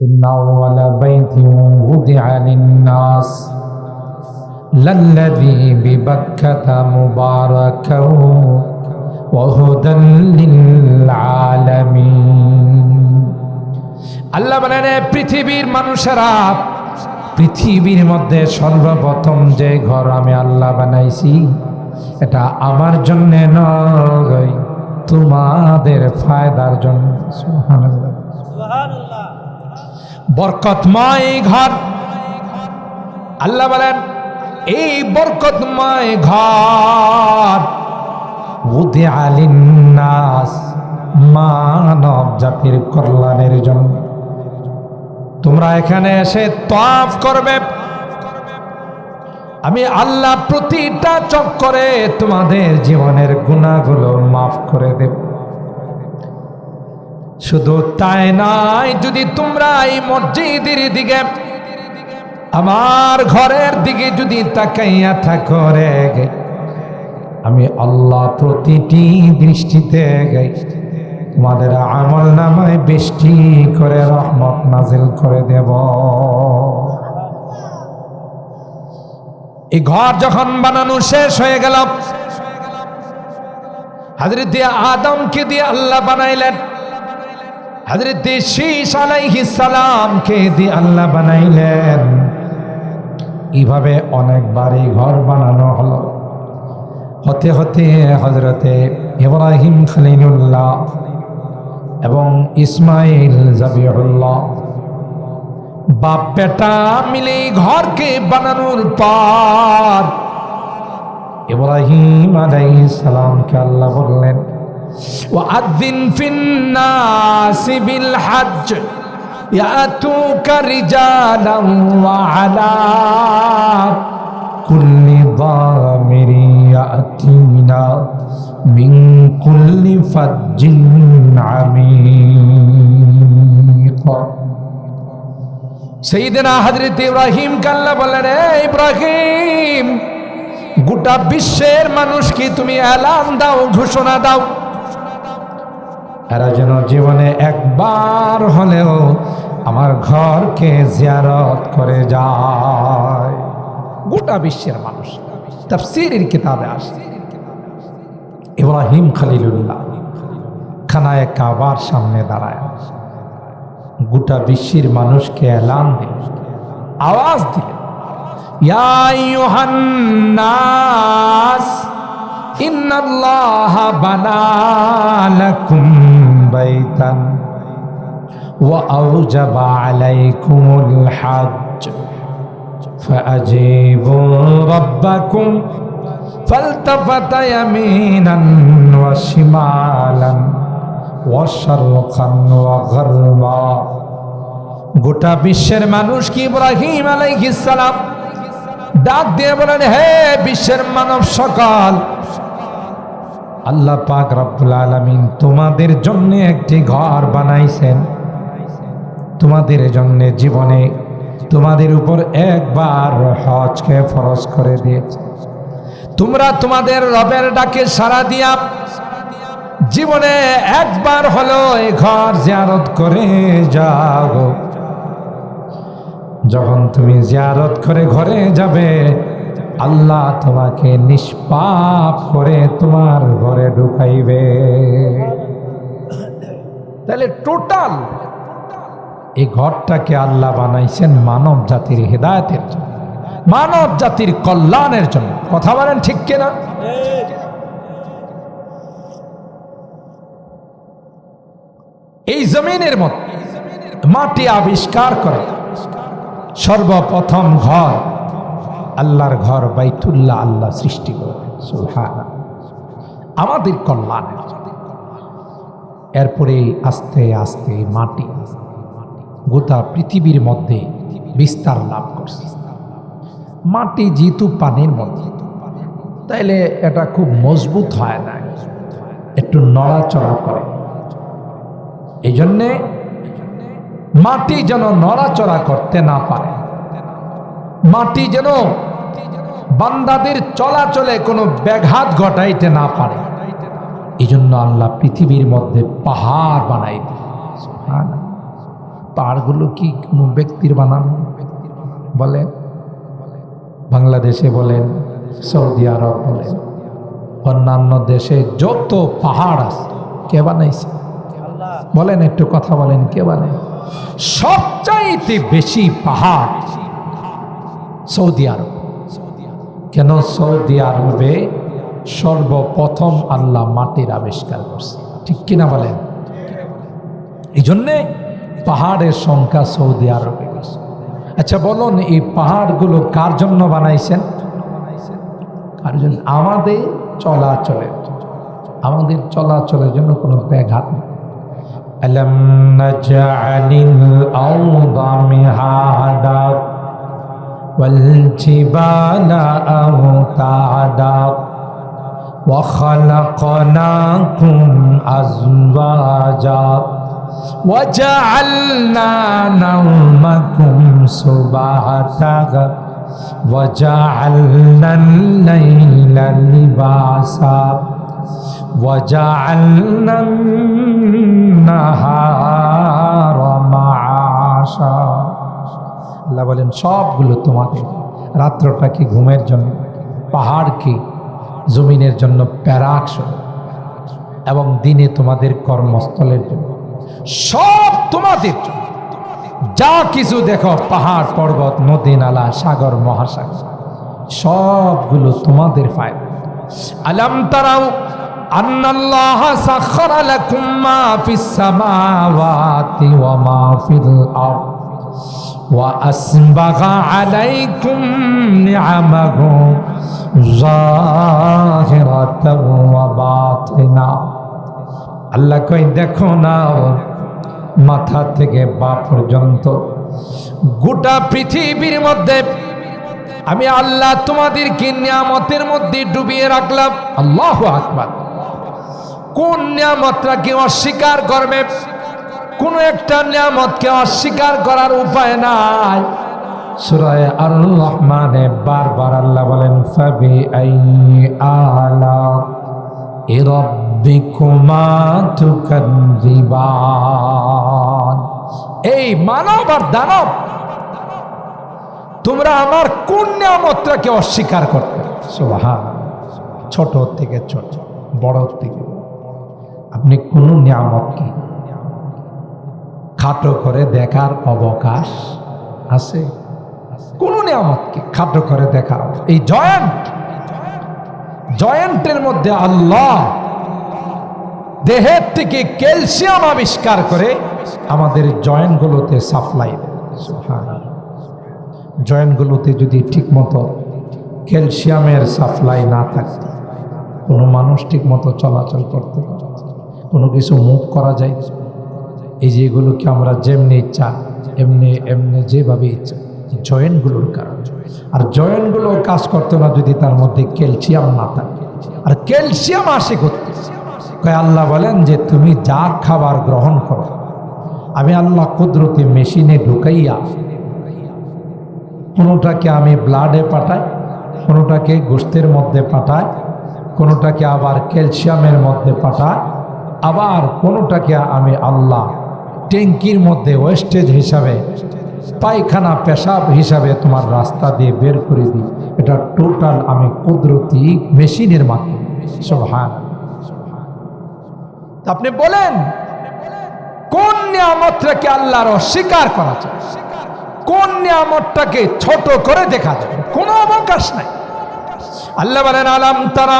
إن أول بيت وضع للناس للذي ببكة مباركا وهدى للعالمين আল্লাহ বলেন "এ পৃথিবীর মানুষেরা পৃথিবীর মধ্যে সর্বপ্রথম যে ঘর আমি আল্লাহ বানাইছি এটা আমার জন্য নয় তোমাদের ফায়দার জন্য সুবহানাল্লাহ বরকতময় ঘর। আল্লাহ বলেন, এই বরকতময় ঘর আলিন্নাস মানব জাতির কল্যাণের জন্য। তোমরা এখানে এসে তাফ করবে। আমি আল্লাহ প্রতিটা চক্করে তোমাদের জীবনের গুণাগুলো মাফ করে দেব। শুধু তাই নাই যদি তোমরা এই মসজিদের দিকে আমার ঘরের দিকে যদি তাকাইয়া থাকো রে আমি আল্লাহ প্রতিটি দৃষ্টিতে গাই তোমাদের আমল নামায় বৃষ্টি করে রহমত নাজিল করে দেব। এই ঘর যখন বানানো শেষ হয়ে গেল, হাজরত আদমকে দিয়ে আল্লাহ বানাইলেন। হজরত শীষ আলাইহিস সালামকে দিয়ে আল্লাহ বানাইলেন। এইভাবে অনেকবার এই ঘর বানানো হলো। হতে হতে হজরতে ইব্রাহিম খলিলুল্লাহ এবং ইসমাইল জাবিউল্লাহ বাপ বেটা মিলে ঘরকে বানানোর পর ইব্রাহিম আলাইহিস সালামকে আল্লাহ বললেন وأذن في الناس بالحج يأتوك رجالا وعلى كل ضامر يأتينا من كل فج عميق সঈদিনা হজরত ইব্রাহিম কাল্লা বললেন "এ ইব্রাহিম গোটা বিশ্বের মানুষকে তুমি এলান দাও ঘোষণা দাও এরা যেন জীবনে একবার হলেও আমার ঘরকে জিয়ারত করে যায়। গোটা বিশ্বের মানুষ তাফসিরের কিতাবে আসে। ইব্রাহিম খালিলুল্লাহ খানায় কাবার সামনে দাঁড়ায়। গোটা বিশ্বের মানুষকে এলান দিল আওয়াজ দিল দিলেন ইন্নাল্লাহ বানালাকুম الناس إن الله بنى لكم بيتا وأوجب عليكم الحج فأجيبوا ربكم فالتفت يمينا وشمالا وشرقا وغربا গোটা বিশ্বের মানুষ কি ইব্রাহিম আলাইহিস সালাম ডাক দিয়ে বলেন হে বিশ্বের মানব সকল আল্লাহ পাক রব্বুল আলামিন তোমাদের জন্য একটি ঘর বানাইছেন। তোমাদের জন্য জীবনে তোমাদের উপর একবার হজকে ফরজ করে দিয়েছে। তোমরা তোমাদের রবের ডাকে সারা দিয়া জীবনে একবার হলো এই ঘর জিয়ারত করে যাও। যখন তুমি জিয়ারত করে ঘরে যাবে আল্লাহ তোমাকে নিষ্পাপ করে তোমার ঘরে ঢুকাইবে। তাহলে টোটাল এই ঘরটাকে আল্লাহ বানাইছেন মানব জাতির হেদায়তের জন্য, মানব জাতির কল্যাণের জন্য। কথা বলেন ঠিক কিনা? এই জমিনের মধ্যে মাটি আবিষ্কার করে সর্বপ্রথম ঘর আল্লাহর ঘর বাইতুল্লাহ আল্লাহ সৃষ্টি করবেন সুবহানাল্লাহ। আমাদের কল্যাণের। এরপরে আস্তে আস্তে মাটি, গোটা পৃথিবীর মধ্যে বিস্তার লাভ করছে মাটি যেহেতু পানির মধ্যে, তাইলে এটা খুব মজবুত হয় না একটু নড়াচড়া করে এই জন্যে মাটি যেন নড়াচড়া করতে না পারে মাটি যেন বান্দাদের চলাচলে কোনো ব্যাঘাত ঘটাইতে না পারে। এই জন্য আল্লাহ পৃথিবীর মধ্যে পাহাড় বানাই। পাহাড়গুলো কি কোনো ব্যক্তির বানানো? বলেন। বাংলাদেশে বলেন, সৌদি আরব বলেন, অন্যান্য দেশে যত পাহাড় আছে, কে বানাইছে? বলেন, একটু কথা বলেন, কে বানাই সবচাইতে বেশি পাহাড় সৌদি আরব। কেন সৌদি আরবে সর্বপ্রথম আল্লাহ মাটির আবিষ্কার করছে ঠিক কিনা বলেন এই জন্যে পাহাড়ের সংখ্যা সৌদি আরবে বেশি আচ্ছা বলুন এই পাহাড়গুলো কার জন্য বানাইছেন কার জন্য আমাদের চলাচলের জন্য। আমাদের চলাচলের জন্য কোনো ব্যাঘাত নেই ألم نجعل الأرض مهادا والجبال أوتادا وخلقناكم أزواجا وجعلنا نومكم سباتا وجعلنا الليل لباسا وجعلنا النهار معاشا আল্লাহ বলেন, সবগুলো তোমাদের। রাত্রটা কি ঘুমের জন্য? পাহাড় কি? জমিনের জন্য প্যারাক এবং দিনে তোমাদের কর্মস্থলের জন্য। সব তোমাদের যা কিছু দেখো, পাহাড়, পর্বত, নদী, নালা, সাগর, মহাসাগর, সবগুলো তোমাদের ফায়দা আলম তারাও, আন্নাল্লাহ মা ফিস সামাওয়াতি ওয়া মা ফিল আরদ। وأسبغ عليكم نعمه ظاهرة وباطنة আল্লাহ কই দেখো না মাথা থেকে বা পর্যন্ত গোটা পৃথিবীর মধ্যে আমি আল্লাহ তোমাদেরকে নিয়ামতের মধ্যে ডুবিয়ে রাখলাম আল্লাহ আকবার কোন নিয়ামতটাকে অস্বীকার করবে কোন একটা নিয়ামতকে অস্বীকার করার উপায় নাই। বারবার আল্লাহ বলেন আলা এই মানব আর দানব, তোমরা আমার কোন নিয়ামতটাকে অস্বীকার করতে? সুবহান, ছোট থেকে ছোট, বড় থেকে আপনি কোন নিয়ামত কি? খাটো করে দেখার অবকাশ আছে। কোন নিয়ামতকে খাটো করে দেখার এই জয়েন্ট জয়েন্টের মধ্যে আল্লাহ দেহের থেকে ক্যালসিয়াম আবিষ্কার করে আমাদের জয়েন্টগুলোতে সাপ্লাই জয়েন্টগুলোতে যদি ঠিকমতো ক্যালসিয়ামের সাপ্লাই না থাকতো কোনো মানুষ ঠিকমতো চলাচল করতে কোনো কিছু মুভ করা যায়। এই যেগুলোকে আমরা যেমনি ইচ্ছা, এমনি এমনি যেভাবে ইচ্ছা জয়েন্টগুলোর কারণ। আর জয়েন্টগুলো কাজ করতো না যদি তার মধ্যে ক্যালসিয়াম না থাকে। আর ক্যালসিয়াম আসে করতে কয় আল্লাহ বলেন যে, তুমি যা খাবার গ্রহণ করো, আমি আল্লাহ কুদরতি মেশিনে ঢুকাইয়া, কোনোটাকে আমি ব্লাডে পাঠাই, কোনোটাকে গোস্তের মধ্যে পাঠাই, কোনোটাকে আবার ক্যালসিয়ামের মধ্যে পাঠাই, আবার কোনোটাকে আমি আল্লাহ ট্যাঙ্কির মধ্যে ওয়েস্টেজ হিসাবে, পায়খানা, পেশাব হিসাবে তোমার রাস্তা দিয়ে বের করে দিই। এটা টোটাল আমি কুদরতি মেশিনের মাধ্যমে। সোহান আপনি বলেন, কোন নিয়ামতটাকে আল্লাহর অস্বীকার করা যায়? কোন নিয়ামতটাকে ছোট করে দেখা যাবে কোনো অবকাশ নাই। আল্লাহ বলেন, আলাম তারা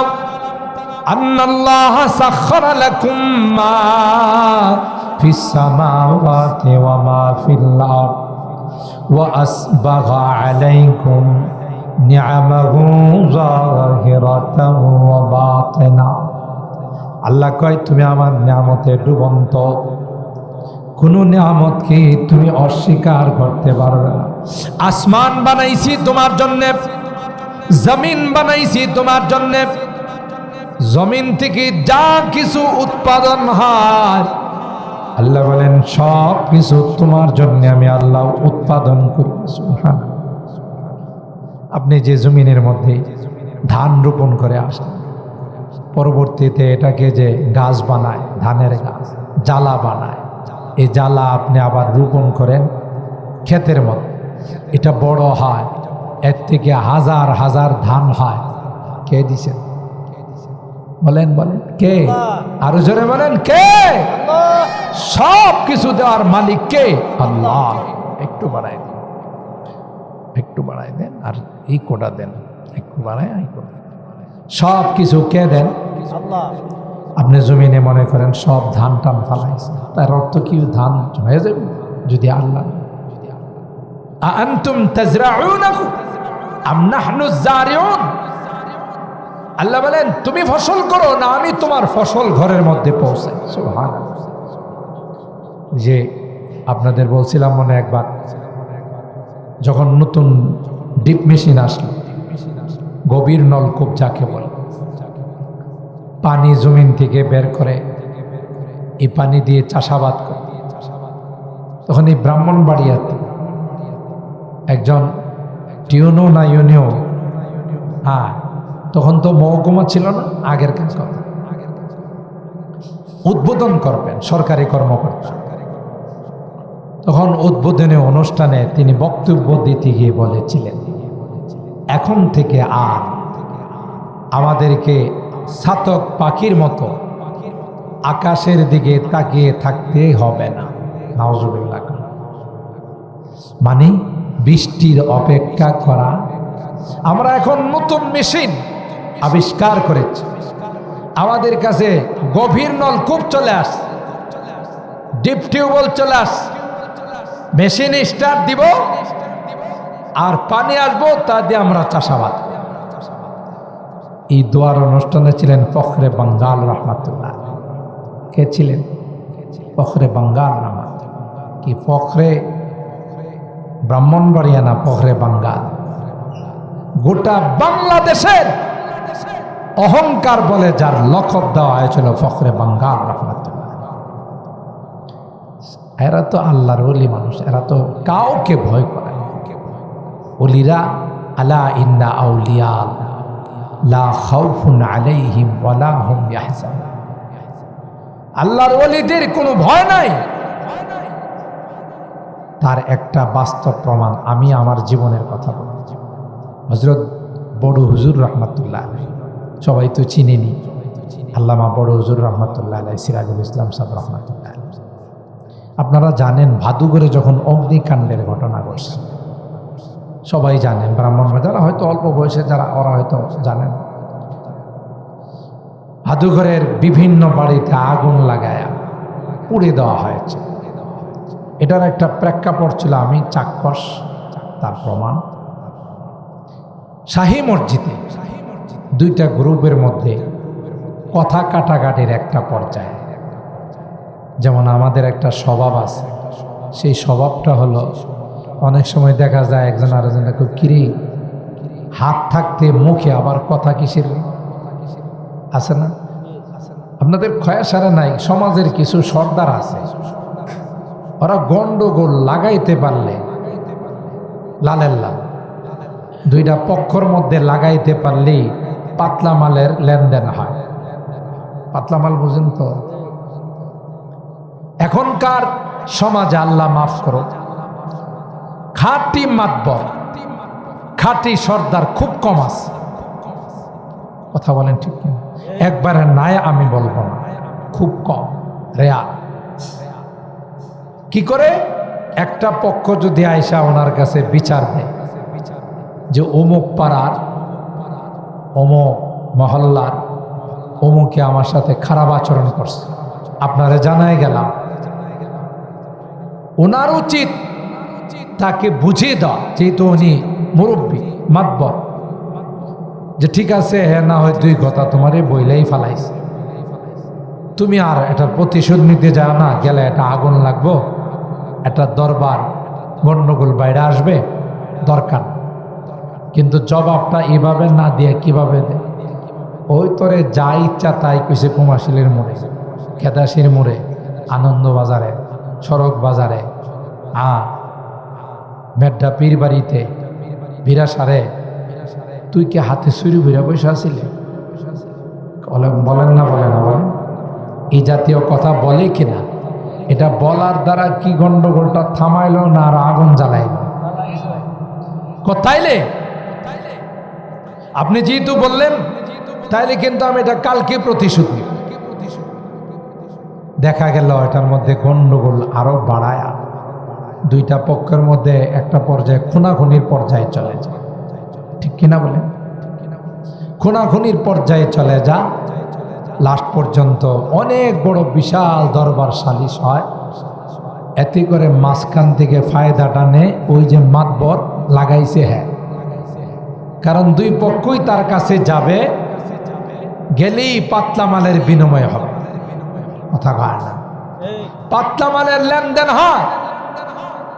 আন্নাল্লাহ সাখখারা লাকুম মা ফিল আরদ ওয়া আসবাগা আলাইকুম নি'আমাহু যাহিরাতান ওয়া বাতিনা। আল্লাহ কয়, তুমি আমার নিয়ামতে ডুবন্ত। কোনো নিয়ামতকে তুমি অস্বীকার করতে পারবে না। আসমান বানাইছি তোমার জন্য, জমিন বানাইছি তোমার জন্য। জমিন থেকে যা কিছু উৎপাদন হয় আল্লাহ বলেন, সব কিছু তোমার জন্য আমি আল্লাহ উৎপাদন করি। আপনি যে জমিনের মধ্যে ধান রোপণ করে আসেন, পরবর্তীতে এটাকে যে গাছ বানায়, ধানের গাছ, জ্বালা বানায়, এই জ্বালা আপনি আবার রোপণ করেন ক্ষেতের মতো এটা বড় হয়, এর থেকে হাজার হাজার ধান হয়। কে দিছেন বলেন বলেন কে? আরও জোরে বলেন কে? সব কিছু দেওয়ার মালিক কে? আল্লাহ। একটু বাড়াই দেন একটু বাড়াই দেন আর এই কোটা দেন একটু বাড়াই এই কোটা সব কিছু কে দেন? আপনি জমিনে মনে করেন সব ধান টান ফালাইছে তার অর্থ কি? ধান হয়ে যাবে যদি আল্লাহ আনতুম তাজরাউনাহু আম নাহনু জারিউন। আল্লাহ বলেন, তুমি ফসল করো না, আমি তোমার ফসল ঘরের মধ্যে পৌঁছাই। যে আপনাদের বলছিলাম মনে একবার, যখন নতুন ডিপ মেশিন আসলো, গভীর নলকূপ যাকে বলে, পানি জমিন থেকে বের করে, এই পানি দিয়ে চাষাবাদ করে। তখন এই ব্রাহ্মণ বাড়িয়াতে একজন টিউনো না ইউনিও হ্যাঁ তখন তো মহকুমা ছিল না, আগের কাজ কথা উদ্বোধন করবেন, সরকারি কর্মকর্তা। তখন উদ্বোধনী অনুষ্ঠানে তিনি বক্তব্য দিতে গিয়ে বলেছিলেন, এখন থেকে আর আমাদেরকে ছাতক পাখির মতো আকাশের দিকে তাকিয়ে থাকতে হবে না। নাওজুবিল্লাহ। মানে বৃষ্টির অপেক্ষা করা। আমরা এখন নতুন মেশিন। আবিষ্কার করেছি। আমাদের কাছে গভীর নলকূপ চলে আস। ডিপ টিউবওয়েল চলে আস। মেশিন স্টার্ট দিব। আর পানি আসব, তা দিয়ে আমরা চাষাবাদ। এই দোয়ার অনুষ্ঠানে ছিলেন ফখরে বাঙ্গাল রহমাতুল্লাহ। কে ছিলেন? ফখরে বাঙ্গাল রহমাত। কি ফখরে? ব্রাহ্মণবাড়িয়া না ফখরে বাঙ্গাল? গোটা বাংলাদেশের অহংকার বলে যার লকব দেওয়া হয়েছিল ফখরে বাঙ্গাল এরা তো আল্লাহর অলি মানুষ, এরা তো কাউকে ভয় করে। অলিরা আলা ইন্না আউলিয়াল লা খাউফুন আলাইহিম ওয়ালা হুম ইয়াহজানুন। আল্লাহর ওলিদের কোনো ভয় নাই। তার একটা বাস্তব প্রমাণ আমি আমার জীবনের কথা বলি হজরত বড় হুজুর রহমাতুল্লাহ সবাই তো চিনেনি আল্লামা বড় হুজুর রহমাতুল্লাহ আলাই সিরাজুল ইসলাম সাহেব রহমাতুল্লাহ। আপনারা জানেন ভাদুগরে যখন অগ্নিকাণ্ডের ঘটনা ঘটছে। সবাই জানেন, ব্রাহ্মণ যারা হয়তো অল্প বয়সে যারা, ওরা হয়তো জানেন। ভাদুঘরের বিভিন্ন বাড়িতে আগুন লাগায়া পুড়ে দেওয়া হয়েছে। এটার একটা প্রেক্ষাপট ছিল আমি চাক্ষস তার প্রমাণ। শাহী মসজিদে দুইটা গ্রুপের মধ্যে কথা কাটাকাটির একটা পর্যায়ে। যেমন আমাদের একটা স্বভাব আছে। সেই স্বভাবটা হলো, অনেক সময় দেখা যায় একজন আরেকজনকে খুব কিরি, হাত থাকতে মুখে আবার কথা কিসের? আছে না? আপনাদের খয়াসারে নাই, সমাজের কিছু সর্দার আছে। ওরা গন্ডগোল লাগাইতে পারলে লালের লাল। দুইটা পক্ষর মধ্যে লাগাইতে পারলেই পাতলা মালের লেনদেন হয়। পাতলা মাল বুঝেন তো? এখনকার সমাজে আল্লাহ মাফ করো খাঁটি মাতবর, খাঁটি সর্দার খুব কম আছে। কথা বলেন ঠিক কিনা? একবারে নাই আমি বলব না। খুব কম রেয়া কি করে? একটা পক্ষ যদি আয়সা ওনার কাছে বিচার দেয় যে অমুক পাড়ার, অমুক মহল্লার, অমুকে আমার সাথে খারাপ আচরণ করছে। আপনারা জানাই গেলাম, ওনার উচিত তাকে বুঝিয়ে দেওয়া, যেহেতু উনি মুরব্বী, মাতবর। যে ঠিক আছে হ্যাঁ না হয় দুই কথা তোমারে বইলেই ফালাইছে। তুমি আর এটার প্রতিশোধ নিতে যাও না, গেলে এটা আগুন লাগবো। একটা দরবার গণ্ডগোল বাইরে আসবে, দরকার। কিন্তু জবাবটা এভাবে না দিয়ে কীভাবে দেয় ওই তোরে যা ইচ্ছা তাই কইছে কুমাশিলের মোড়ে খেদাসির মোড়ে আনন্দ বাজারে সড়ক বাজারে আ, মেড্ডা পীর বাড়িতে, বিরাসারে। তুই কি হাতে সুরি ভিড়া বসে আসিলি বলেন বলেন না বলে না, বলেন। এই জাতীয় কথা বলে কিনা এটা বলার দ্বারা কি গন্ডগোলটা থামাইল না আর আগুন জ্বালাইল? কোথাইলে আপনি যেহেতু বললেন, তাইলে কিন্তু আমি এটা কালকে প্রতিশোধ নিব। দেখা গেল এটার মধ্যে গন্ডগোল আরও বাড়ায়, দুইটা পক্ষের মধ্যে একটা পর্যায়ে খুনাখুনির পর্যায়ে চলে যায়। ঠিক কিনা বলেন? খুনাখুনির পর্যায়ে চলে যা, লাস্ট পর্যন্ত অনেক বড় বিশাল দরবার সালিশ হয়। এতে করে মাঝখান থেকে ফায়দাটা নে, ওই যে মাতবর লাগাইছে হ্যাঁ। কারণ দুই পক্ষই তার কাছে যাবে গেলেই পাতলা মালের বিনিময় হবে। কথা কয় না। পাতলা মালের লেনদেন হয়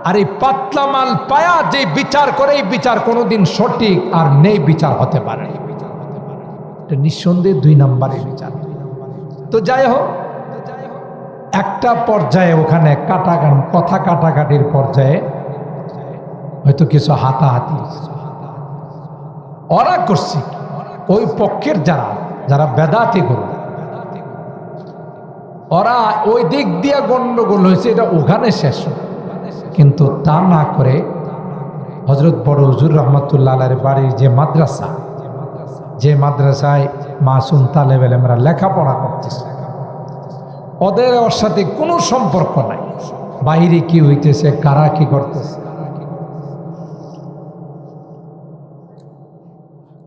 আর এই পাতলা মাল পায়া যে বিচার করে এই বিচার কোনোদিন সঠিক আর নেই বিচার হতে পারে। নিঃসন্দেহে দুই নম্বরের বিচার। তো যাই হোক একটা পর্যায়ে ওখানে কাটাকান কথা কাটাকাটির পর্যায়ে হয়তো কিছু হাতাহাতি। ওরা করছি, ওই পক্ষের যারা যারা বেদাতি করো ওরা ওই দিক দিয়ে গন্ডগোল হয়েছে, এটা ওখানে শেষ কিন্তু তা না করে হজরত বড় হজুর রহমতুল্লাহ বাড়ির যে মাদ্রাসা, যে মাদ্রাসায় মাসুম তালেব আমরা লেখাপড়া করতেছে, ওদের ওর সাথে কোনো সম্পর্ক নাই। বাইরে কি হইতেছে, কারা কি করতেছে?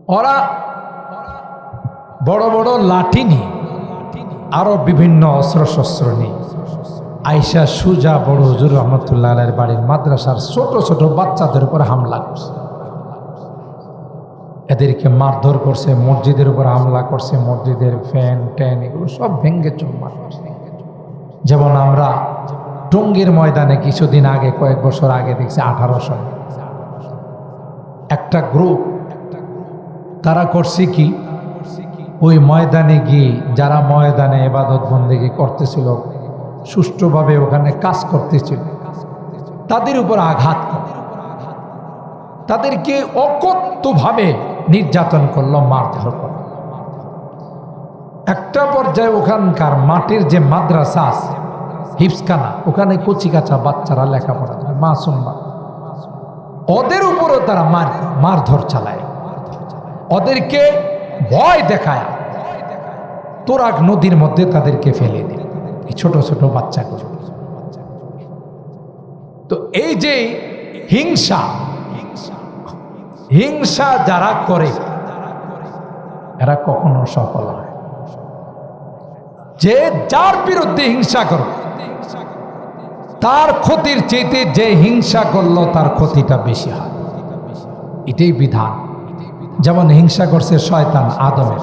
ওরা বড় বড় লাঠি নিয়ে আরও বিভিন্ন অস্ত্র শস্ত্র নিয়ে। আইসা সুজা বড় হুজুর রহমতুল্লাহ বাড়ির মাদ্রাসার ছোট ছোট বাচ্চাদের উপর হামলা করছে। এদেরকে মারধর করছে, মসজিদের উপর হামলা করছে, মসজিদের ফ্যান, ট্যান এগুলো সব ভেঙ্গে করছে। যেমন আমরা টঙ্গীর ময়দানে কিছুদিন আগে, কয়েক বছর আগে দেখছি আঠারোশো। একটা গ্রুপ তারা করছে কি? ওই ময়দানে গিয়ে যারা ময়দানে এবাদত বন্দেগী করতেছিল, সুষ্ঠুভাবে ওখানে কাজ করতেছিল, তাদের উপর আঘাত তাদেরকে অকথ্যভাবে নির্যাতন করল, মারধর করল। একটা পর্যায়ে ওখানকার মাটির যে মাদ্রাসা আছে হিপসখানা ওখানে কচি কাঁচা বাচ্চারা লেখাপড়া করে, মাসুম ওদের উপরও তারা মার, মারধর চালায়। ওদেরকে ভয় দেখায়। তোরাক নদীর মধ্যে তাদেরকে ফেলে দিল এই ছোট ছোট বাচ্চাগুলো তো এই যে হিংসা হিংসা যারা করে, এরা কখনো সফল হয় যে যার বিরুদ্ধে হিংসা করবে, তার ক্ষতির চেয়েতে যে হিংসা করল, তার ক্ষতিটা বেশি হয়। এটাই বিধান। যেমন হিংসা করছে শয়তান আদমের,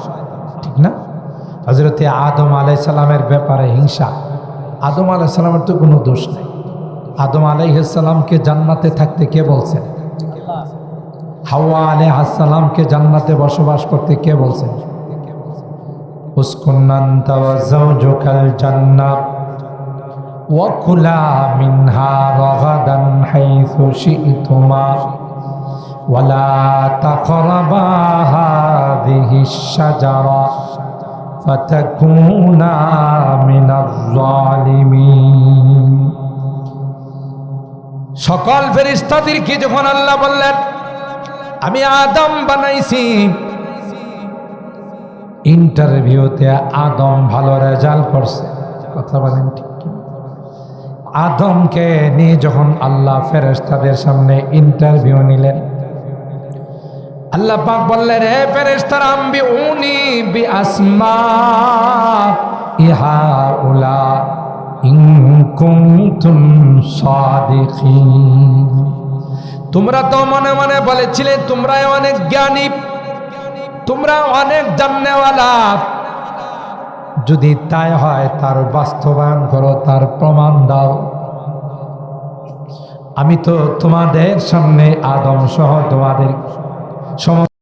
ঠিক না? হজরতে আদম আলাইসাল্লামের ব্যাপারে হিংসা। আদম আলাইসাল্লামের তো কোনো দোষ নেই। আদম আলাইসাল্লামকে জান্নাতে থাকতে কে বলছেন হাওয়া আলে হাসালামকে জান্নাতে বসবাস করতে কে বলছেন উস্কুন্নান জান্নাত ওয়া মিনহা ولا تقربا هذه الشجرة فتكونا من الظالمين সকল ফেরিস্তাদেরকে যখন আল্লাহ বললেন আমি আদম বানাইছি ইন্টারভিউতে আদম ভালো রেজাল্ট করছে কথা বলেন ঠিক কি? আদমকে নিয়ে যখন আল্লাহ ফেরেস্তাদের সামনে ইন্টারভিউ নিলেন আল্লাহ পাক বললেন হে ফেরেস্তার আম্বি উনি বি আসমা ইহা উলা ইন কুনতুম সাদিকিন। তোমরা তো মনে মনে বলেছিলে তোমরা অনেক জ্ঞানী, তোমরা অনেক জাননেওয়ালা। যদি তাই হয়, তার বাস্তবায়ন করো, তার প্রমাণ দাও। আমি তো তোমাদের সামনে আদম সহ তোমাদের chamar